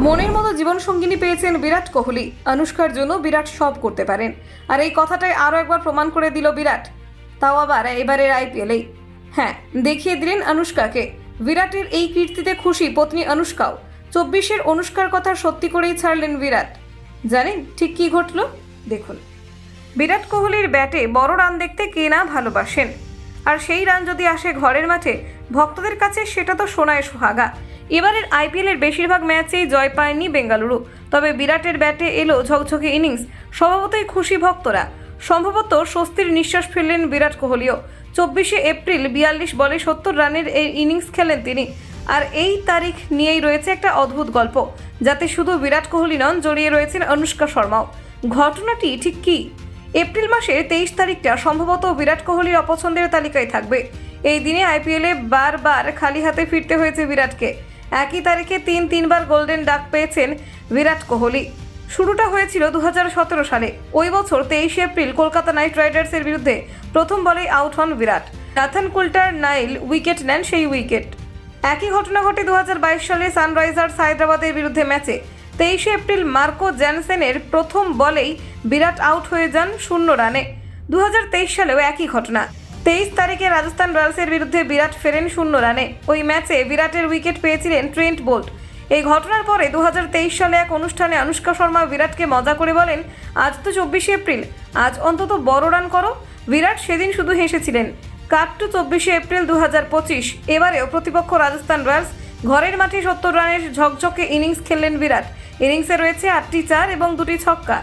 মনের মতো জীবনসঙ্গিনী পেয়েছেন বিরাট কোহলি। অনুষ্কার জন্য বিরাট সব করতে পারেন। আর এই কথাটাই আরও একবার প্রমাণ করে দিল বিরাট। তাও আবার এবারের আইপিএলেই। হ্যাঁ দেখিয়ে দিলেন অনুষ্কাকে। বিরাটের এই কীর্তিতে খুশি পত্নী অনুষ্কাও। চব্বিশের অনুষ্কার কথা সত্যি করেই ছাড়লেন বিরাট। জানেন ঠিক কী ঘটল? দেখুন। বিরাট কোহলির ব্যাটে বড় রান দেখতে কে না ভালোবাসেন। আর সেই রান যদি আসে ঘরের মাঠে, ভক্তদের কাছে সেটা তো সোনায় সোহাগা। এবারের আইপিএলের বেশিরভাগ ম্যাচেই জয় পায়নি বেঙ্গালুরু। তবে বিরাটের ব্যাটে এলো ঝকঝকে ইনিংস, স্বভাবতই খুশি ভক্তরা। সম্ভবত স্বস্তির নিঃশ্বাস ফেললেন বিরাট কোহলিও। চব্বিশে এপ্রিল বিয়াল্লিশ বলে সত্তর রানের এই ইনিংস খেলেন তিনি। আর এই তারিখ নিয়েই রয়েছে একটা অদ্ভুত গল্প, যাতে শুধু বিরাট কোহলি নন, জড়িয়ে রয়েছেন অনুষ্কা শর্মাও। ঘটনাটি ঠিক কী? এপ্রিল মাসের তেইশ তারিখটা সম্ভবত বিরাট কোহলির অপছন্দের তালিকায় থাকবে। এই দিনে আইপিএলে বারবার খালি হাতে ফিরতে হয়েছে বিরাটকে। একই তারিখে তিন তিনবার গোল্ডেন ডাক পেয়েছেন বিরাট কোহলি। শুরুটা হয়েছিল দু হাজার সতেরো সালে। ওই বছর তেইশে এপ্রিল কলকাতা নাইট রাইডার্সের বিরুদ্ধে প্রথম বলেই আউট হন Virat. Nathan Coulter Nile wicket নেন সেই উইকেট। একই ঘটনা ঘটে দু হাজার বাইশ সালে সানরাইজার্স হায়দ্রাবাদের বিরুদ্ধে ম্যাচে। তেইশে এপ্রিল মার্কো জ্যানসেনের প্রথম বলেই বিরাট আউট হয়ে যান শূন্য রানে। দু হাজার তেইশ সালেও একই ঘটনা। তেইশ তারিখে রাজস্থান রয়্যালসের বিরুদ্ধে বিরাট ফেরেন শূন্য রানে। ওই ম্যাচে বিরাটের উইকেট পেয়েছিলেন ট্রেন্ট বোল্ট। এই ঘটনার পরে দু হাজার তেইশ সালে এক অনুষ্ঠানে অনুষ্কা শর্মা বিরাটকে মজা করে বলেন, আজ তো চব্বিশে এপ্রিল, আজ অন্তত বড় রান করো। বিরাট সেদিন শুধু হেসেছিলেন কাট টু চব্বিশে এপ্রিল দু হাজার পঁচিশ, এবারেও প্রতিপক্ষ রাজস্থান রয়্যালস ঘরের মাঠে সত্তর রানের ঝকঝকে ইনিংস খেললেন বিরাট। ইনিংসে রয়েছে আটটি চার এবং দুটি ছক্কা।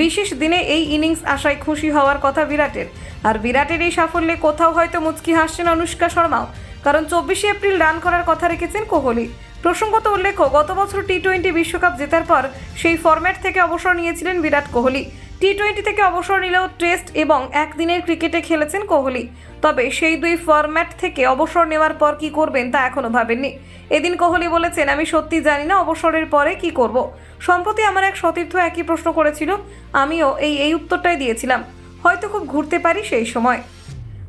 বিশেষ দিনে এই ইনিংস আশায় খুশি হওয়ার কথা বিরাটের। আর বিরাটের এই সাফল্যে কোথাও হয়তো মুচকি হাসছেন অনুষ্কা শর্মাও, কারণ চব্বিশে এপ্রিল রান করার কথা রেখেছেন কোহলি। প্রসঙ্গত উল্লেখ্য গত বছর টি টোয়েন্টি বিশ্বকাপ জেতার পর সেই ফরম্যাট থেকে অবসর নিয়েছিলেন বিরাট কোহলি। টি টোয়েন্টি থেকে অবসর নিলেও টেস্ট এবং একদিনের ক্রিকেটে খেলেছেন কোহলি। তবে সেই দুই ফরম্যাট থেকে অবসর নেওয়ার পর কি করবেন তা এখনও ভাবেননি। এদিন কোহলি বলেছেন, আমি সত্যি জানি না অবসরের পরে কি করব। সম্প্রতি আমার এক সতীর্থ একই প্রশ্ন করেছিল, আমিও এই এই উত্তরটাই দিয়েছিলাম। হয়তো খুব ঘুরতে পারি সেই সময়।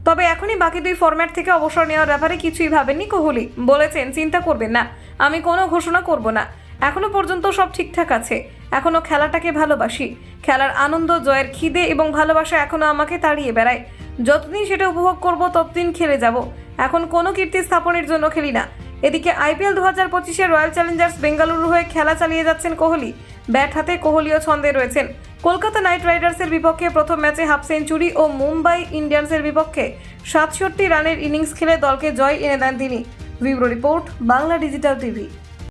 তবে এখনই বাকি দুই ফরম্যাট থেকে অবসর নেওয়ার ব্যাপারে কিছুই ভাবেননি কোহলি। বলেছেন, চিন্তা করবেন না, আমি কোনো ঘোষণা করব না। এখনও পর্যন্ত সব ঠিকঠাক আছে। এখনও খেলাটাকে ভালোবাসি। খেলার আনন্দ, জয়ের খিদে এবং ভালোবাসা এখনও আমাকে তাড়িয়ে বেড়ায়। যতদিন সেটা উপভোগ করব, ততদিন খেলে যাব। এখন কোনো কীর্তি স্থাপনের জন্য খেলি না। এদিকে আইপিএল দু হাজার পঁচিশে রয়্যাল চ্যালেঞ্জার্স বেঙ্গালুরু হয়ে খেলা চালিয়ে যাচ্ছেন কোহলি। ব্যাট হাতে কোহলিও ছন্দে রয়েছেন। কলকাতা নাইট রাইডার্সের বিপক্ষে প্রথম ম্যাচে হাফ সেঞ্চুরি ও মুম্বাই ইন্ডিয়ান্সের বিপক্ষে সাতষট্টি রানের ইনিংস খেলে দলকে জয় এনে দেন তিনি। Bureau report, Bangla digital TV.